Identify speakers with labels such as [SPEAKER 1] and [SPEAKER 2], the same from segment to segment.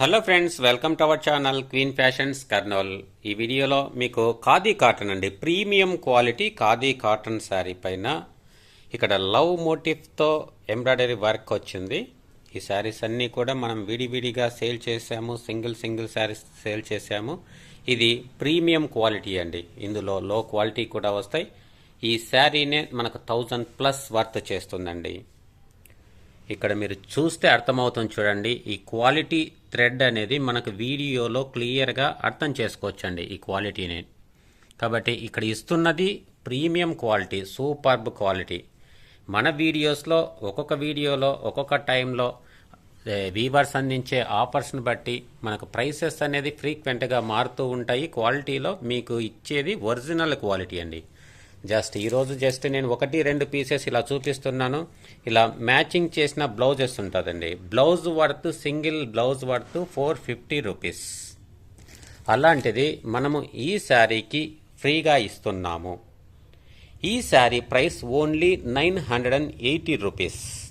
[SPEAKER 1] Hello friends welcome to our channel queen fashions Kurnool ఈ వీడియోలో మీకు ఖాదీ కాటన్ అండి. Premium quality khadi cotton sari పైన ఇక్కడ లవ్ మోటివ్తో ఎంబ్రాయిడరీ వర్క్ వచ్చింది. ఈ శారీస్ అన్నీ కూడా మనం విడివిడిగా సేల్ చేసాము. సింగిల్ సింగిల్ శారీస్ సేల్ చేసాము. ఇది ప్రీమియం క్వాలిటీ అండి. ఇందులో లో క్వాలిటీ కూడా వస్తాయి. ఈ శారీనే మనకు థౌజండ్ ప్లస్ వర్త్ చేస్తుందండి. ఇక్కడ మీరు చూస్తే అర్థమవుతుంది చూడండి. ఈ క్వాలిటీ థ్రెడ్ అనేది మనకు వీడియోలో క్లియర్గా అర్థం చేసుకోవచ్చండి ఈ క్వాలిటీని కాబట్టి ఇక్కడ ఇస్తున్నది ప్రీమియం క్వాలిటీ సూపర్బ్ క్వాలిటీ మన వీడియోస్లో ఒక్కొక్క వీడియోలో ఒక్కొక్క టైంలో వీవర్స్ అందించే ఆఫర్స్ని బట్టి మనకు ప్రైసెస్ అనేది ఫ్రీక్వెంట్గా మారుతూ ఉంటాయి. క్వాలిటీలో మీకు ఇచ్చేది ఒరిజినల్ క్వాలిటీ అండి. జస్ట్ ఈరోజు జస్ట్ నేను ఒకటి రెండు పీసెస్ ఇలా చూపిస్తున్నాను. ఇలా మ్యాచింగ్ చేసిన బ్లౌజెస్ ఉంటుందండి. Blouse worth single blouse worth four fifty rupees. అలాంటిది మనము ఈ శారీకి ఫ్రీగా ఇస్తున్నాము. ఈ sari price only nine hundred and eighty rupees.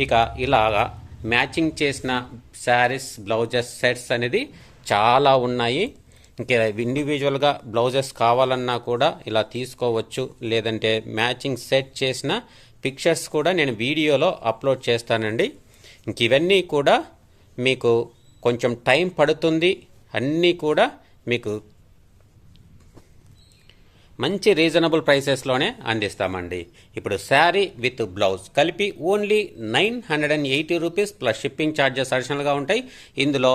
[SPEAKER 1] ఇక ఇలాగా మ్యాచింగ్ చేసిన శారీస్ బ్లౌజెస్ సెట్స్ అనేది చాలా ఉన్నాయి. ఇంకా ఇండివిజువల్గా బ్లౌజెస్ కావాలన్నా కూడా ఇలా తీసుకోవచ్చు. లేదంటే మ్యాచింగ్ సెట్ చేసిన పిక్చర్స్ కూడా నేను వీడియోలో అప్లోడ్ చేస్తానండి. ఇంక ఇవన్నీ కూడా మీకు కొంచెం టైం పడుతుంది. అన్నీ కూడా మీకు మంచి రీజనబుల్ ప్రైసెస్లోనే అందిస్తామండి. ఇప్పుడు శారీ విత్ బ్లౌజ్ కలిపి only nine hundred and eighty rupees plus shipping charges అడిషనల్గా ఉంటాయి. ఇందులో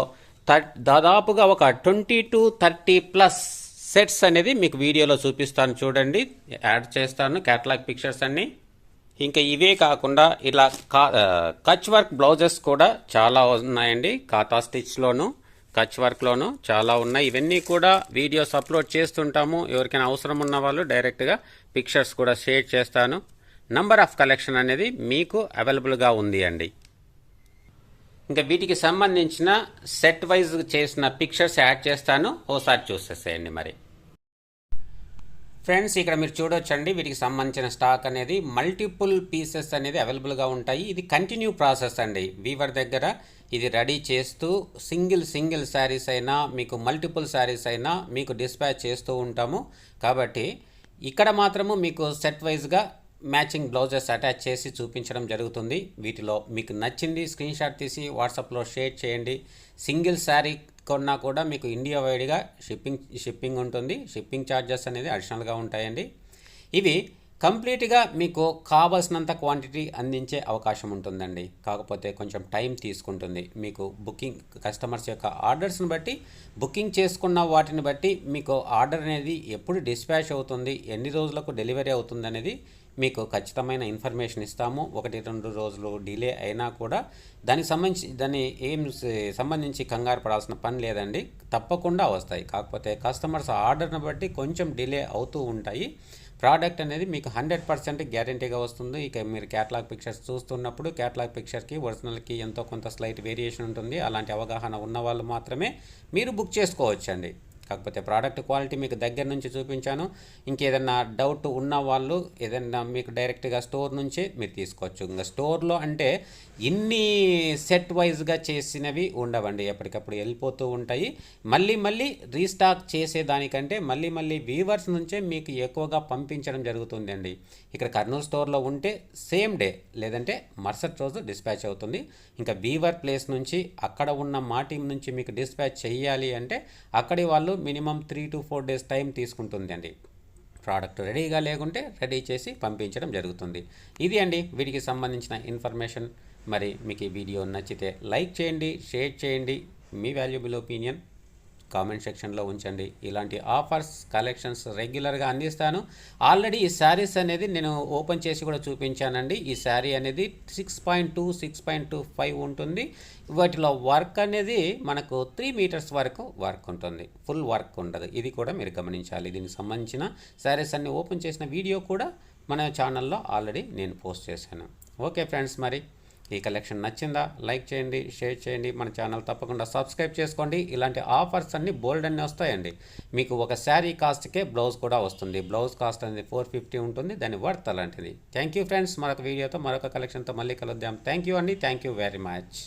[SPEAKER 1] దాదాపుగా ఒక twenty to thirty plus sets అనేది మీకు వీడియోలో చూపిస్తాను చూడండి. యాడ్ చేస్తాను క్యాటలాగ్ పిక్చర్స్ అన్ని. ఇంకా ఇవే కాకుండా ఇలా కా కచ్ వర్క్ బ్లౌజెస్ కూడా చాలా ఉన్నాయండి. కాతా స్టిచ్లోను కచ్ వర్క్లోను చాలా ఉన్నాయి. ఇవన్నీ కూడా వీడియోస్ అప్లోడ్ చేస్తుంటాము. ఎవరికైనా అవసరం ఉన్న వాళ్ళు డైరెక్ట్గా పిక్చర్స్ కూడా షేర్ చేస్తాను. నంబర్ ఆఫ్ కలెక్షన్ అనేది మీకు అవైలబుల్గా ఉంది అండి. ఇంకా వీటికి సంబంధించిన సెట్ వైజ్ చేసిన పిక్చర్స్ యాడ్ చేస్తాను. ఓసారి చూసేసేయండి మరి. ఫ్రెండ్స్ ఇక్కడ మీరు చూడొచ్చండి. వీటికి సంబంధించిన స్టాక్ అనేది మల్టిపుల్ పీసెస్ అనేది అవైలబుల్గా ఉంటాయి. ఇది కంటిన్యూ ప్రాసెస్ అండి. వీవర్ దగ్గర ఇది రెడీ చేస్తూ సింగిల్ సింగిల్ శారీస్ అయినా మీకు మల్టిపుల్ శారీస్ అయినా మీకు డిస్పాచ్ చేస్తూ ఉంటాము. కాబట్టి ఇక్కడ మాత్రము మీకు సెట్ వైజ్గా మ్యాచింగ్ బ్లౌజెస్ అటాచ్ చేసి చూపించడం జరుగుతుంది. వీటిలో మీకు నచ్చింది స్క్రీన్ షాట్ తీసి వాట్సాప్లో షేర్ చేయండి. సింగిల్ శారీ కొన్నా కూడా మీకు ఇండియా వైడ్గా షిప్పింగ్ షిప్పింగ్ ఉంటుంది. షిప్పింగ్ ఛార్జెస్ అనేది అడిషనల్గా ఉంటాయండి. ఇవి కంప్లీట్గా మీకు కావాల్సినంత క్వాంటిటీ అందించే అవకాశం ఉంటుందండి. కాకపోతే కొంచెం టైం తీసుకుంటుంది. మీకు బుకింగ్ కస్టమర్స్ యొక్క ఆర్డర్స్ని బట్టి బుకింగ్ చేసుకున్న వాటిని బట్టి మీకు ఆర్డర్ అనేది ఎప్పుడు డిస్పాచ్ అవుతుంది ఎన్ని రోజులకు డెలివరీ అవుతుంది అనేది మీకు ఖచ్చితమైన ఇన్ఫర్మేషన్ ఇస్తాము. ఒకటి రెండు రోజులు డిలే అయినా కూడా దానికి సంబంధించి దాన్ని ఏం సంబంధించి కంగారు పడాల్సిన పని లేదండి. తప్పకుండా వస్తాయి. కాకపోతే కస్టమర్స్ ఆర్డర్ని బట్టి కొంచెం డిలే అవుతూ ఉంటాయి. ప్రోడక్ట్ అనేది మీకు హండ్రెడ్ పర్సెంట్ గ్యారంటీగా వస్తుంది. ఇక మీరు క్యాటలాగ్ పిక్చర్స్ చూస్తున్నప్పుడు క్యాటలాగ్ పిక్చర్కి ఒరిజినల్కి ఎంతో కొంత స్లైట్ వేరియేషన్ ఉంటుంది. అలాంటి అవగాహన ఉన్న వాళ్ళు మాత్రమే మీరు బుక్ చేసుకోవచ్చండి. కాకపోతే ప్రోడక్ట్ క్వాలిటీ మీకు దగ్గర నుంచి చూపించాను. ఇంకేదన్నా డౌట్ ఉన్న వాళ్ళు ఏదన్నా మీకు డైరెక్ట్గా స్టోర్ నుంచే మీరు తీసుకోవచ్చు. ఇంకా స్టోర్లో అంటే ఇన్ని సెట్ వైజ్గా చేసినవి ఉండవండి. ఎప్పటికప్పుడు వెళ్ళిపోతూ ఉంటాయి. మళ్ళీ మళ్ళీ రీస్టాక్ చేసేదానికంటే మళ్ళీ మళ్ళీ వీవర్స్ నుంచే మీకు ఎక్కువగా పంపించడం జరుగుతుందండి ఇక్కడ కర్నూలు స్టోర్లో ఉంటే సేమ్ డే లేదంటే మరుసటి రోజు డిస్పాచ్ అవుతుంది. ఇంకా వీవర్ ప్లేస్ నుంచి అక్కడ ఉన్న మా టీం నుంచి మీకు డిస్పాచ్ చేయాలి అంటే అక్కడి వాళ్ళు minimum three to four days time తీసుకుంటుంది అండి ప్రోడక్ట్ రెడీగా లేకుంటే రెడీ చేసి పంపించడం జరుగుతుంది. ఇది అండి వీటికి సంబంధించిన ఇన్ఫర్మేషన్. మరి మీకు ఈ వీడియో నచ్చితే లైక్ చేయండి షేర్ చేయండి. మీ వాల్యుబుల్ ఒపీనియన్ కామెంట్ సెక్షన్లో ఉంచండి. ఇలాంటి ఆఫర్స్ కలెక్షన్స్ రెగ్యులర్గా అందిస్తాను. ఆల్రెడీ ఈ శారీస్ అనేది నేను ఓపెన్ చేసి కూడా చూపించానండి. ఈ శారీ అనేది six point two six point two five ఉంటుంది. వాటిలో వర్క్ అనేది మనకు త్రీ మీటర్స్ వరకు వర్క్ ఉంటుంది. ఫుల్ వర్క్ ఉండదు. ఇది కూడా మీరు గమనించాలి. దీనికి సంబంధించిన శారీస్ అన్ని ఓపెన్ చేసిన వీడియో కూడా మన ఛానల్లో ఆల్రెడీ నేను పోస్ట్ చేశాను. ఓకే ఫ్రెండ్స్ మరి. ఈ కలెక్షన్ నచ్చిందా లైక్ చేయండి షేర్ చేయండి మన ఛానల్ తప్పకుండా సబ్స్క్రైబ్ చేసుకోండి. ఇలాంటి ఆఫర్స్ అన్నీ బోల్డ్ అన్నీ వస్తాయండి. మీకు ఒక శారీ కాస్ట్కే బ్లౌజ్ కూడా వస్తుంది. బ్లౌజ్ కాస్ట్ అనేది ఫోర్ ఫిఫ్టీ ఉంటుంది. దాని వర్త్ అలాంటిది. Thank you friends. మరొక వీడియోతో మరొక కలెక్షన్తో మళ్ళీ కలుద్దాం. థ్యాంక్ యూ అండి. Thank you very much.